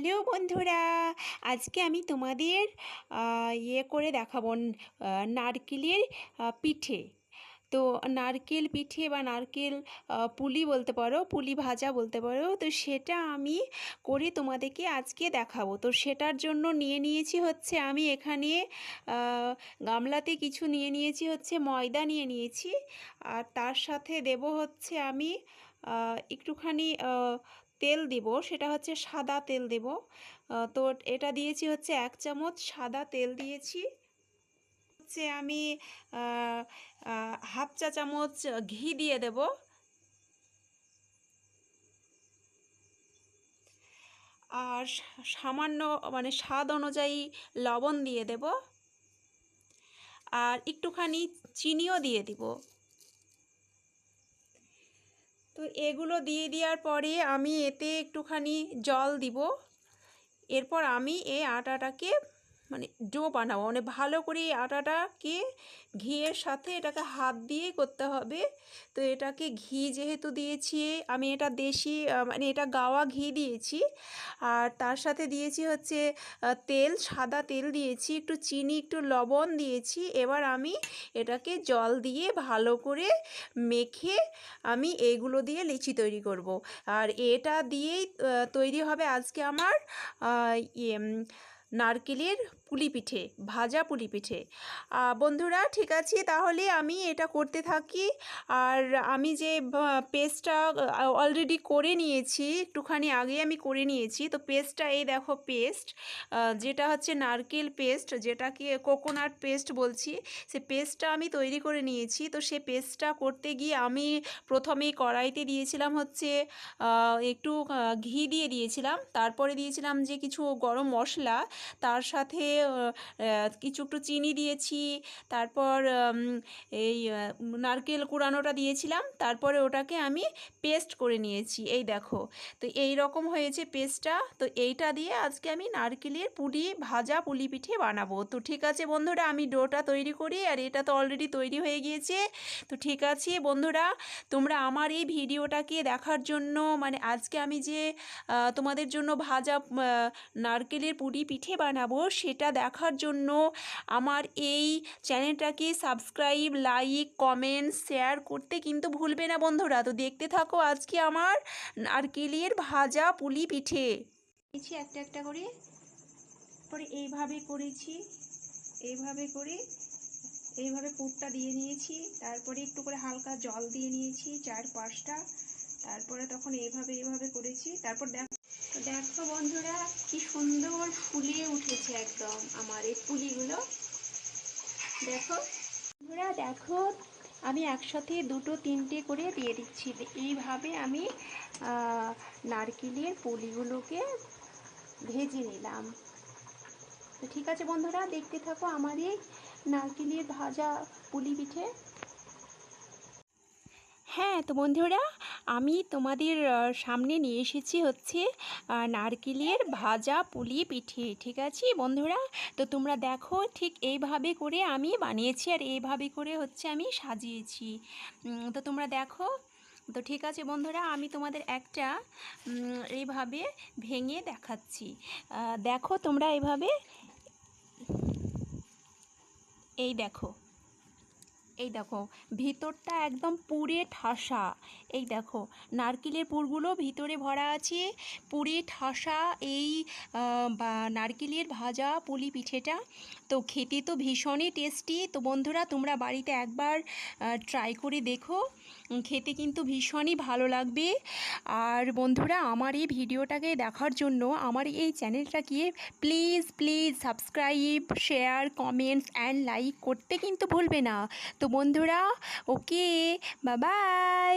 Hello বন্ধুরা, আজকে আমি তোমাদের ইয়ে করে দেখাবো নারকেলের পিঠে। তো নারকেল পিঠে বা নারকেল পুলি বলতে পারো, পুলি ভাজা বলতে পারো, তো সেটা আমি করে তোমাদেরকে আজকে দেখাবো। তো সেটার জন্য নিয়ে নিয়েছি হচ্ছে আমি এখানে গামলাতে কিছু নিয়ে নিয়েছি হচ্ছে ময়দা নিয়ে নিয়েছি, আর তার সাথে দেব হচ্ছে আমি একটুখানি তেল দিব। সেটা হচ্ছে সাদা তেল দেব। তো এটা দিয়েছি হচ্ছে এক চামচ সাদা তেল দিয়েছি। হচ্ছে আমি হাফ চা চামচ ঘি দিয়ে দেব। আর সামান্য মানে স্বাদ অনুযায়ী লবণ দিয়ে দেব। আর একটুখানি চিনিও দিয়ে দিব। তো এগুলো দিয়ে দেওয়ার পরে আমি এতে একটুখানি জল দিব। এরপর আমি এই আটাটাকে মানে ডো বানাবো। মানে ভালো করে আটাটাকে ঘিয়ের সাথে এটাকে হাত দিয়ে করতে হবে। তো এটাকে ঘি যেহেতু দিয়েছি, আমি এটা দেশি মানে এটা গাওয়া ঘি দিয়েছি। আর তার সাথে দিয়েছি হচ্ছে তেল, সাদা তেল দিয়েছি, একটু চিনি, একটু লবণ দিয়েছি। এবার আমি এটাকে জল দিয়ে ভালো করে মেখে আমি এইগুলো দিয়ে লিচি তৈরি করব। আর এটা দিয়েই তৈরি হবে আজকে আমার ইয়ে নারকেলের পুলি পিঠে ভাজা পুলি পিঠে বন্ধুরা, ঠিক আছে, তাহলে আমি এটা করতে থাকি। আর আমি যে পেস্টটা অলরেডি করে নিয়েছি, একটুখানি আগে আমি করে নিয়েছি। তো পেস্টটা, এই দেখো পেস্ট যেটা হচ্ছে নারকেল পেস্ট, যেটাকে কোকোনাট পেস্ট বলছি, সে পেস্টটা আমি তৈরি করে নিয়েছি। তো সে পেস্টটা করতে গিয়ে আমি প্রথমেই কড়াইতে দিয়েছিলাম হচ্ছে একটু ঘি দিয়ে দিয়েছিলাম। তারপরে দিয়েছিলাম যে কিছু গরম মশলা তার সাথে কিছু একটু চিনি দিয়েছি, তারপর এই নারকেল কুড়ানোটা দিয়েছিলাম, তারপরে ওটাকে আমি পেস্ট করে নিয়েছি। এই দেখো, তো এই রকম হয়েছে পেস্টটা, তো এইটা দিয়ে আজকে আমি নারকেলের পুলি, ভাজা পুলি পিঠে বানাবো। তো ঠিক আছে বন্ধুরা, আমি ডোটা তৈরি করি আর এটা তো অলরেডি তৈরি হয়ে গিয়েছে। তো ঠিক আছে বন্ধুরা, তোমরা আমার এই ভিডিওটাকে দেখার জন্য মানে আজকে আমি যে তোমাদের জন্য ভাজা নারকেলের পুরি পিঠে বানাবো, সেটা দেখার জন্য আমার এই চ্যানেলটাকে সাবস্ক্রাইব, লাইক, কমেন্ট, শেয়ার করতে কিন্তু ভুলবে না বন্ধুরা। তো দেখতে থাকো আজকে আমার নারকেলের ভাজা পুলি পিঠে। নিয়েছি একটা একটা করে, পরে এইভাবে করেছি, এইভাবে করে, এইভাবে পুরটা দিয়ে নিয়েছি, তারপরে একটু করে হালকা জল দিয়ে নিয়েছি, চার পাঁচটা, তারপরে তখন এইভাবে এইভাবে করেছি, তারপর দেখ দেখো বন্ধুরা, কি সুন্দর ফুলিয়ে উঠেছে একদম আমার এই পুলিগুলো দেখো, বন্ধুরা, দেখো, আমি একসাথে দুটো তিনটে করে দিয়ে দিচ্ছি। এইভাবে আমি নারকেলের পুলিগুলোকে ভেজে নিলাম। তো ঠিক আছে বন্ধুরা, দেখতে থাকো আমার এই নারকেলের ভাজা পুলি পিঠে। হ্যাঁ তো বন্ধুরা আমি তোমাদের সামনে নিয়ে এসেছি হচ্ছে নারকেলের ভাজা পুলি পিঠে, ঠিক আছে বন্ধুরা? তো তোমরা দেখো ঠিক এইভাবে করে আমি বানিয়েছি আর এইভাবে করে হচ্ছে আমি সাজিয়েছি। তো তোমরা দেখো, তো ঠিক আছে বন্ধুরা, আমি তোমাদের একটা এইভাবে ভেঙে দেখাচ্ছি। দেখো তোমরা এইভাবে, এই দেখো। এই দেখো, ভিতরটা একদম পুরে ঠাসা। এই দেখো, নারকেলের পুরগুলো ভিতরে ভরা আছে। পুরে ঠাসা এই নারকেলের ভাজা, পুলি পিঠেটা। তো খেতে তো ভীষণই টেস্টি তো বন্ধুরা, তোমরা বাড়িতে একবার ট্রাই করে দেখো। খেতে কিন্তু ভীষণই ভালো লাগবে। আর বন্ধুরা, আমার এই ভিডিওটাকে দেখার জন্য আমার এই চ্যানেলটাকে please please subscribe share comments and like করতে কিন্তু ভুলবে না। তো বন্ধুরা ওকে বাই